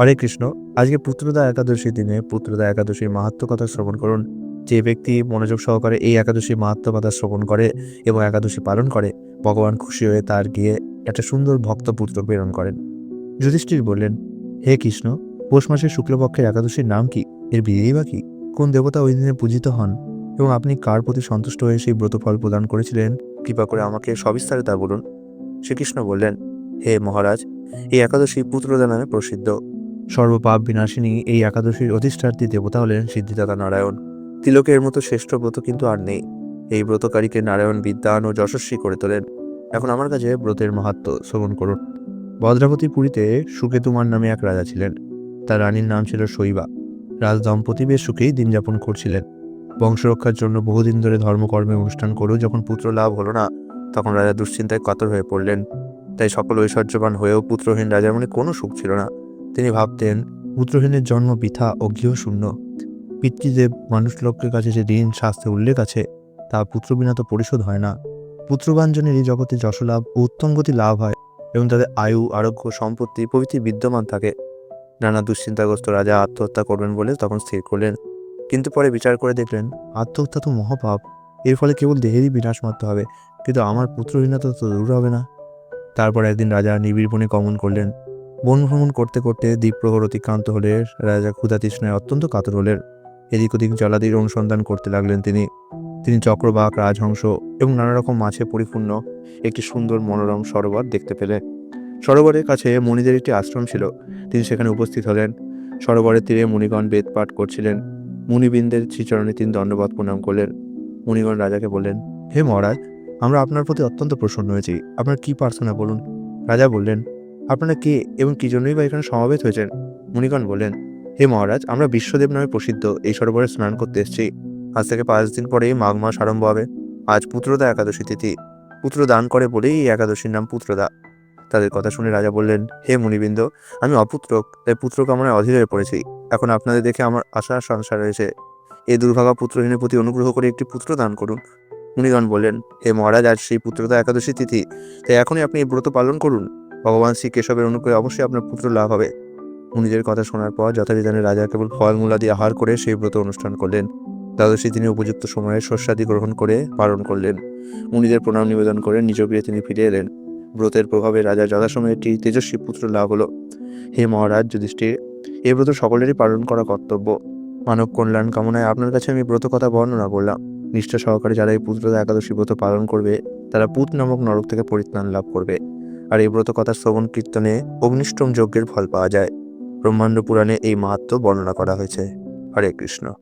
হরে কৃষ্ণ, আজকে পুত্রদা একাদশী দিনে পুত্রদা একাদশীর মাহাত্ম কথা শ্রবণ করুন। যে ব্যক্তি মনোযোগ সহকারে এই একাদশী মাহাত্ম কথা শ্রবণ করে এবং একাদশী পালন করে, ভগবান খুশি হয়ে তার গিয়ে একটা সুন্দর ভক্ত পুত্র প্রেরণ করেন। যুধিষ্ঠির বললেন, হে কৃষ্ণ, পৌষ মাসের শুক্লপক্ষের একাদশীর নাম কি? এর বিধেই বা কি? কোন দেবতা ওই দিনে পূজিত হন? এবং আপনি কার প্রতি সন্তুষ্ট হয়ে সেই ব্রতফল প্রদান করেছিলেন? কৃপা করে আমাকে সবিস্তারে তা বলুন। শ্রীকৃষ্ণ বললেন, হে মহারাজ, এই একাদশী পুত্রদা নামে প্রসিদ্ধ। সর্বপাপ বিনাশিনী এই একাদশীর অধিষ্ঠার্থী দেবতা হলেন সিদ্ধিদাতা নারায়ণ। তিলকের মতো শ্রেষ্ঠ ব্রত কিন্তু আর নেই। এই ব্রতকারীকে নারায়ণ বিদ্যান ও যশস্বী করে তোলেন। এখন আমার কাছে ব্রতের মাহাত্ম শ্রবণ করুন। ভদ্রাবতী পুরীতে সুকেতুমার নামে এক রাজা ছিলেন। তার রানীর নাম ছিল শৈবা। রাজ দম্পতি বেশ সুখেই দিন যাপন করছিলেন। বংশরক্ষার জন্য বহুদিন ধরে ধর্মকর্মে অনুষ্ঠান করেও যখন পুত্র লাভ হলো না, তখন রাজা দুশ্চিন্তায় কাতর হয়ে পড়লেন। তাই সকল ঐশ্বর্যবান হয়েও পুত্রহীন রাজার মনে কোনো সুখ ছিল না। তিনি ভাবতেন পুত্রহীনের জন্ম বৃথা ও গৃহশূন্য। পিতৃদেব মানুষ লোকের কাছে যে ঋণ শাস্ত্রে উল্লেখ আছে, তা পুত্র বিনা তো পরিশোধ হয় না। পুত্রবাঞ্জনের এই জগতে যশলাভ ও উত্তম গতি লাভ হয় এবং তাদের আয়ু, আরোগ্য, সম্পত্তি, প্রভৃতি বিদ্যমান থাকে। নানা দুশ্চিন্তাগ্রস্ত রাজা আত্মহত্যা করবেন বলে তখন স্থির করলেন। কিন্তু পরে বিচার করে দেখলেন, আত্মহত্যা তো মহাপাপ। এর ফলে কেবল দেহেরই বিনাশ মাত্র হবে, কিন্তু আমার পুত্রহীনতা তো দূর হবে না। তারপর একদিন রাজা নিবিড় বনে গমন করলেন। বন ভ্রমণ করতে করতে দ্বীপ প্রহর অতিক্রান্ত হলে রাজা ক্ষুধা তৃষ্ণায় অত্যন্ত কাতর হলেন। এদিক ওদিক জলাদির অনুসন্ধান করতে লাগলেন তিনি। তিনি চক্রবাক, রাজহংস এবং নানা রকম মাছে পরিপূর্ণ একটি সুন্দর মনোরম সরোবর দেখতে পেলেন। সরোবরের কাছে মণিদের একটি আশ্রম ছিল। তিনি সেখানে উপস্থিত হলেন। সরোবরের তীরে মুনিগণ বেদ পাঠ করছিলেন। মুনিবৃন্দের শ্রীচরণে তিনি দণ্ডবাদ প্রণাম করলেন। মুনিগণ রাজাকে বললেন, হে মহারাজ, আমরা আপনার প্রতি অত্যন্ত প্রসন্ন হয়েছি। আপনার কি প্রার্থনা বলুন? রাজা বললেন আপনারা কে এবং কি জন্যই বা এখানে সমাবেত হয়েছেন? মুনিগণ বললেন, হে মহারাজ, আমরা বিশ্বদেব নামে প্রসিদ্ধ এই সরোবরে স্নান করতে এসেছি। আজ থেকে পাঁচ দিন পরেই মাঘ মাস আরম্ভ হবে। আজ পুত্রদা একাদশী তিথি। পুত্র দান করে বলেই এই একাদশীর নাম পুত্রদা। তাদের কথা শুনে রাজা বললেন, হে মুনিবৃন্দ, আমি অপুত্রক, তাই পুত্র কামনায় অধীর হয়ে পড়েছি। এখন আপনাদের দেখে আমার আশা সংসার রয়েছে। এই দুর্ভাগা পুত্রহীনের প্রতি অনুগ্রহ করে একটি পুত্র দান করুন। মুনিগণ বললেন, হে মহারাজ, আজ সেই পুত্রদা একাদশী তিথি, তাই এখনই আপনি এই ব্রত পালন করুন। ভগবান শ্রী কেশবের অনুগ্রহে অবশ্যই আপনার পুত্র লাভ হবে। মুনিদের কথা শোনার পর যথাবিধানে রাজা কেবল ফলমূলাদি আহার করে সেই ব্রত অনুষ্ঠান করলেন। দ্বাদশী তিনি উপযুক্ত সময়ে শস্যাদি গ্রহণ করে পালন করলেন। মুনিদের প্রণাম নিবেদন করে নিজ গৃহে তিনি ফিরে এলেন। ব্রতের প্রভাবে রাজা যথাসময়ে একটি তেজস্বী পুত্র লাভ হলো। হে মহারাজ যুধিষ্ঠির এই ব্রত সকলেরই পালন করা কর্তব্য। মানব কল্যাণ কামনায় আপনার কাছে আমি ব্রত কথা বর্ণনা করলাম। নিষ্ঠা সহকারে যারা এই পুত্রদা একাদশী ব্রত পালন করবে, তারা পুত নামক নরক থেকে পরিত্রাণ লাভ করবে। আর এই ব্রত কথা শ্রবণ কীর্তনে অগ্নিষ্টম যজ্ঞের ফল পাওয়া যায়। ব্রহ্মাণ্ড পুরাণে এই মাহাত্ম বর্ণনা করা হয়েছে। হরে কৃষ্ণ।